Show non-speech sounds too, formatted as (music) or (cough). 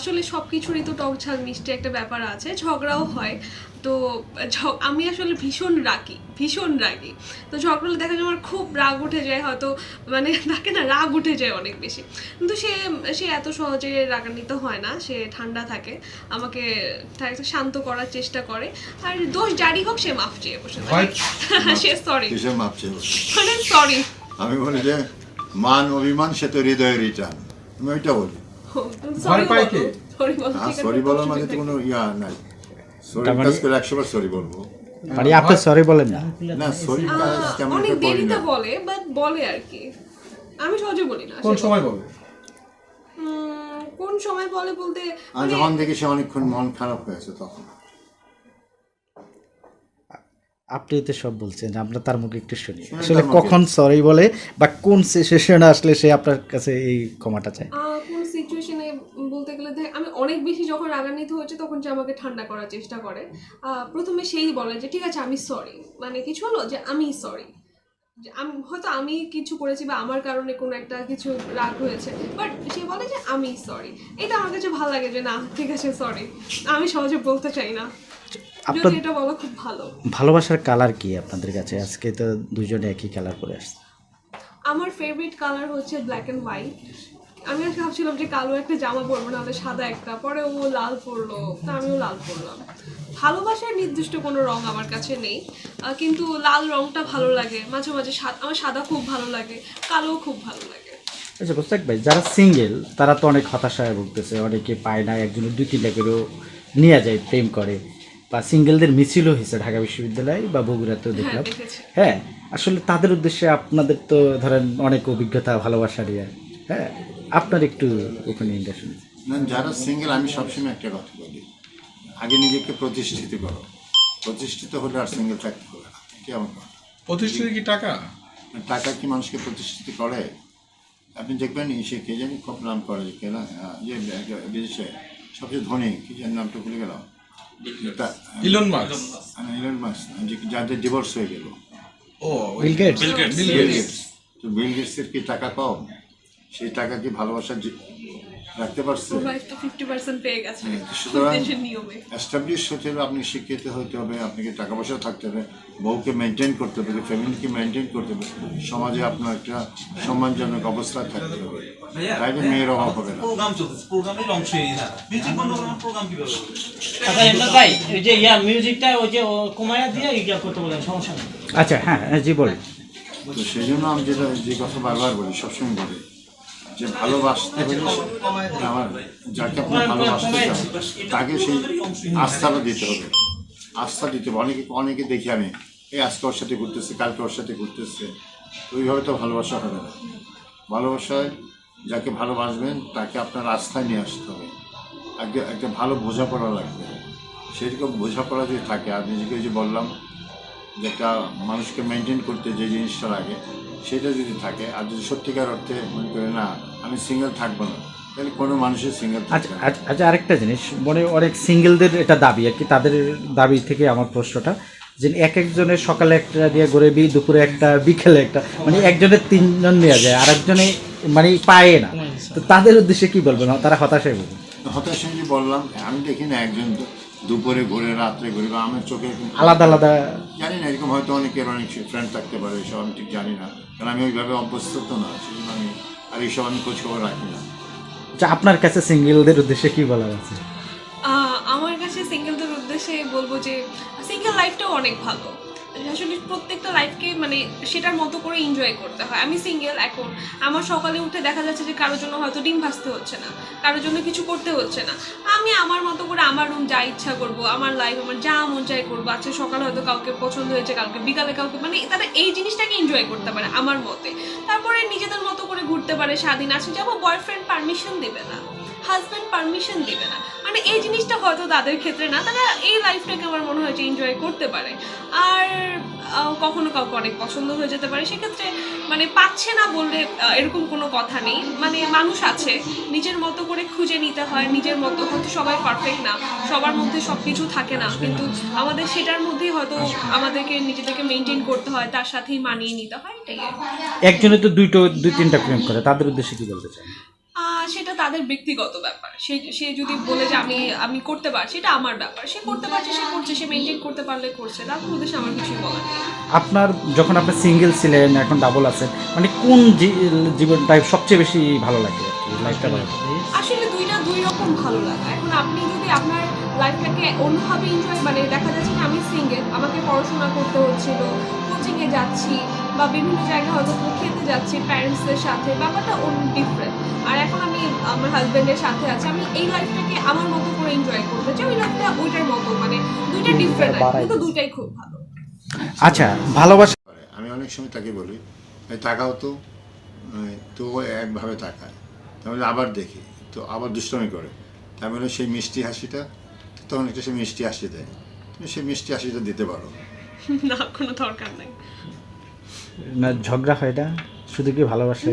আসলে সব কিছুরই তো টক ঝাল মিষ্টি একটা ব্যাপার আছে ঝগড়াও হয়। তো আমি আসলে ভীষণ রাগি ভীষণ রাগি। তো ঝগড়া দেখা যায় আমার খুব রাগ উঠে যায় হয়তো মানে তাকে না রাগ উঠে যায় অনেক বেশি। কিন্তু সে সে এত সহজে রাগান্বিত হয় না সে ঠান্ডা থাকে আমাকে শান্ত করার চেষ্টা করে। আর দোষ জারি হোক সে মাফ চেয়ে বসে (laughs) সে সরি মানে সরি আমি বলি যে মান অভিমান সে তো হৃদয়ের রিটার্ন আমি ওইটা বলি। পায় কে? সরি বলো হ্যাঁ বলার মানে তো কোনো ইয়া নাই। সরি কাজ করে একশো বার সরি বলব। মানে আপনি সরি বলেন না। না সরি কাজ কেমন অনেক দেরিতে বলে বাট বলে আর কি। আমি সহজে বলি না কোন সময় উম, কোন সময় বলে বলতে আর মানে যখন দেখি সে অনেকক্ষণ মন খারাপ হয়েছে তখন। আপনি তো সব বলছেন আমরা তার মুখে একটু শুনি। শুনি আসলে কখন সরি বলে বা কোন সিচুয়েশনে আসলে সে আপনার কাছে এই ক্ষমাটা চায়? অনেক বেশি যখন রাগান্বিত হচ্ছে তখন সে আমাকে ঠান্ডা করার চেষ্টা করে। প্রথমে সেই বলে যে ঠিক আছে আমি সরি মানে কিছু হলো যে আমি সরি আমি হয়তো আমি কিছু করেছি বা আমার কারণে কোনো একটা কিছু রাগ হয়েছে। বাট সে বলে যে আমি সরি এটা আমার কাছে ভালো লাগে যে না ঠিক আছে সরি আমি সহজে বলতে চাই না। যদি এটা বলো খুব ভালো। ভালোবাসার কালার কি আপনাদের কাছে? আজকে তো দুজনে একই কালার পরে আসছে। আমার ফেভারিট কালার হচ্ছে ব্ল্যাক অ্যান্ড হোয়াইট আমি আজকে ভাবছিলাম যে কালো একটা জামা পরবো না হলে সাদা একটা। পরে ও লাল পরলো তা আমিও লাল পরলাম। ভালোবাসার নির্দিষ্ট কোনো রং আমার কাছে নেই কিন্তু লাল রংটা ভালো লাগে। মাঝে মাঝে আমার সাদা খুব ভালো লাগে কালোও খুব ভালো লাগে। আচ্ছা ভাই যারা সিঙ্গেল তারা তো অনেক হতাশায় ভুগতেছে। অনেকে পায় না একজনের দুই তিনটা করেও নিয়ে যায় প্রেম করে। বা সিঙ্গেলদের মিছিলও হয়েছে ঢাকা বিশ্ববিদ্যালয় বা বগুড়াতেও দেখলাম। হ্যাঁ আসলে তাদের উদ্দেশ্যে আপনাদের তো ধরেন অনেক অভিজ্ঞতা ভালোবাসা নিয়ে হ্যাঁ আপনার একটু ওখানে ইন্ডাস্ট্রি না যারা সিঙ্গেল আমি সবসময় একটা কথা বলি। আগে নিজেকে প্রতিষ্ঠিত করো। প্রতিষ্ঠিত হলে আর সিঙ্গেল থাকতে হবে না। কি আমার কথা? প্রতিষ্ঠিত কি টাকা? টাকা কি মানুষকে প্রতিষ্ঠিত করে? আপনি দেখবেন সে কে জানি খুব নাম করে যে কে না আহ, যে বিদেশে সবচেয়ে ধনী কি যেন নামটা ভুলে গেলাম। ইলন আহ, ইলন যে যাদের ডিভোর্স হয়ে গেল। ও বিল গেটস বিল গেটস তো বিল গেটসের কি টাকা কম? সেই টাকা কি ভালোবাসা রাখতে পারছে? সুতরাং এস্টাবলিশ হতে হবে আপনি শিক্ষিত হতে হবে আপনাকে টাকা পয়সা থাকতে হবে বউকে মেনটেন করতে হবে ফ্যামিলিকে মেনটেন করতে হবে সমাজে আপনার একটা সম্মানজনক অবস্থা থাকতে হবে। তাইলে মেয়ের অভাব হবে না। প্রোগ্রাম প্রোগ্রামের প্রোগ্রাম কীভাবে? আচ্ছা এমদাদ ভাই ওই যে ইয়া মিউজিকটা ওই যে কমায়া দিয়ে ইয়া করতে বলেন সমস্যা নেই। আচ্ছা হ্যাঁ হ্যাঁ, জি বলেন। তো সেই জন্য আমি যেটা যে কথা বারবার বলি সবসময় বলি যে ভালোবাসতে হলে আমার যাকে আপনি ভালোবাসতে চান, তাকে সেই আস্থাটা দিতে হবে। আস্থা দিতে হবে। অনেকে অনেকে দেখি আমি এই আজকে ওর সাথে ঘুরতেছে, কালকে ওর সাথে ঘুরতেছে। ওইভাবে তো ভালোবাসা হবে না। ভালোবাসায় যাকে ভালোবাসবেন, তাকে আপনার আস্থায় নিয়ে আসতে হবে। একটা একটা ভালো বোঝাপড়া লাগবে। সেরকম বোঝাপড়া যদি থাকে, আর নিজেকে যে বললাম যে একটা মানুষকে মেনটেন করতে যে জিনিসটা লাগে, সেটা যদি থাকে, আর যদি সত্যিকার অর্থে মনে করে না আমি সিঙ্গেল থাকব না। তাহলে কোনো মানুষের সিঙ্গেল আচ্ছা আচ্ছা আচ্ছা আরেকটা জিনিস মনে অনেক সিঙ্গেলদের এটা দাবি আর কি তাদের দাবি থেকে আমার প্রশ্নটা যে এক একজনের সকালে একটা দিয়ে ঘুরে বি দুপুরে একটা বিকেলে একটা মানে একজনের তিনজন নেওয়া যায় আর একজনে মানে পায় না। তো তাদের উদ্দেশ্যে কি বলবেন? তারা হতাশায় বলবেন হতাশা যে বললাম আমি দেখি না একজন দুপুরে ঘুরে রাত্রে ঘুরে বা আমার চোখে আলাদা আলাদা জানি না এরকম হয়তো অনেকের অনেক ফ্রেন্ড থাকতে পারে এসব আমি ঠিক জানি না। কারণ আমি ওইভাবে অভ্যস্ত তো না সেজন্য আমি আর এইসব আমি খোঁজ খবর রাখি না। যা আপনার কাছে সিঙ্গেলদের উদ্দেশ্যে কি বলা আছে? আমার কাছে সিঙ্গেলদের উদ্দেশ্যে বলব যে সিঙ্গেল লাইফটাও অনেক ভালো। আসলে প্রত্যেকটা লাইফকে মানে সেটার মতো করে এনজয় করতে হয়। আমি সিঙ্গেল এখন। আমার সকালে উঠে দেখা যাচ্ছে যে কারোর জন্য হয়তো ডিম ভাজতে হচ্ছে না, কারোর জন্য কিছু করতে হচ্ছে না। আমি আমার মতো করে আমার রুম যা ইচ্ছা করব, আমার লাইফ আমার যা মন চাই করব। আজকে সকালে হয়তো কাউকে পছন্দ হয়েছে, কালকে বিকালে কাউকে মানে তারা এই জিনিসটাকে এনজয় করতে পারে আমার মতে। তারপরে নিজেদের মতো করে ঘুরতে পারে, স্বাধীন আছে। যেমন বয়ফ্রেন্ড পারমিশন দেবে না। হাজব্যান্ড পারমিশন দিবে না। মানে এই জিনিসটা হয়তো তাদের ক্ষেত্রে না তারা এই লাইফটাকে আমার মনে হয় যে এনজয় করতে পারে। আর কখনো কাউকে অনেক পছন্দ হয়ে যেতে পারে সেক্ষেত্রে মানে পাচ্ছে না বললে এরকম কোনো কথা নেই। মানে মানুষ আছে নিজের মতো করে খুঁজে নিতে হয় নিজের মতো। হয়তো সবাই পারফেক্ট না সবার মধ্যে সব কিছু থাকে না কিন্তু আমাদের সেটার মধ্যেই হয়তো আমাদেরকে নিজেদেরকে মেনটেন করতে হয় তার সাথেই মানিয়ে নিতে হয় এটাই একজনে তো দুইটো দুই তিনটা প্রেম করে তাদের উদ্দেশ্যে কি বলতে আহ, সেটা তাদের ব্যক্তিগত ব্যাপার। সে সে যদি বলে যে আমি আমি করতে পারছি এটা আমার ব্যাপার। সে করতে পারছে সে করছে সে মেনটেন করতে পারলে করছে। তার উদ্দেশ্যে আমার কিছুই বলার নেই। আপনার যখন আপনি সিঙ্গেল ছিলেন এখন ডাবল আছেন মানে কোন জী- জীবনটা সবচেয়ে বেশি ভালো লাগে? লাইফটা ভালো? আসলে দুইটা দুই রকম ভালো লাগে। এখন আপনি যদি আপনার লাইফটাকে অন্যভাবে এনজয় মানে দেখা যাচ্ছে যে আমি সিঙ্গেল আমাকে পড়াশোনা করতে হচ্ছিল কোচিংয়ে যাচ্ছি বা বিভিন্ন জায়গায় হয়তো খেতে যাচ্ছি প্যারেন্টসদের সাথে ব্যাপারটা অন্য ডিফারেন্ট আর এখন আমি আমার হাজব্যান্ডের সাথে আছি আমি এই লাইফটাকে আমার মতো করে এনজয় করতে চাই ওই লাইফটা ওইটার মতো মানে দুইটা ডিফারেন্ট কিন্তু দুইটাই খুব ভালো। আচ্ছা ভালোবাসা করে। আমি অনেক সময় তাকে বলি "এই তাকাও তো তো একভাবে তাকায়। তাহলে আবার দেখি। তো আবার দুষ্টমি করে। তার মানে সেই মিষ্টি হাসিটা তখন একটা সে মিষ্টি হাসি দেয়। তুমি সেই মিষ্টি হাসিটা দিতে পারো। না কোনো দরকার নেই। না ঝগড়া হয় না শুধু কি ভালোবাসা?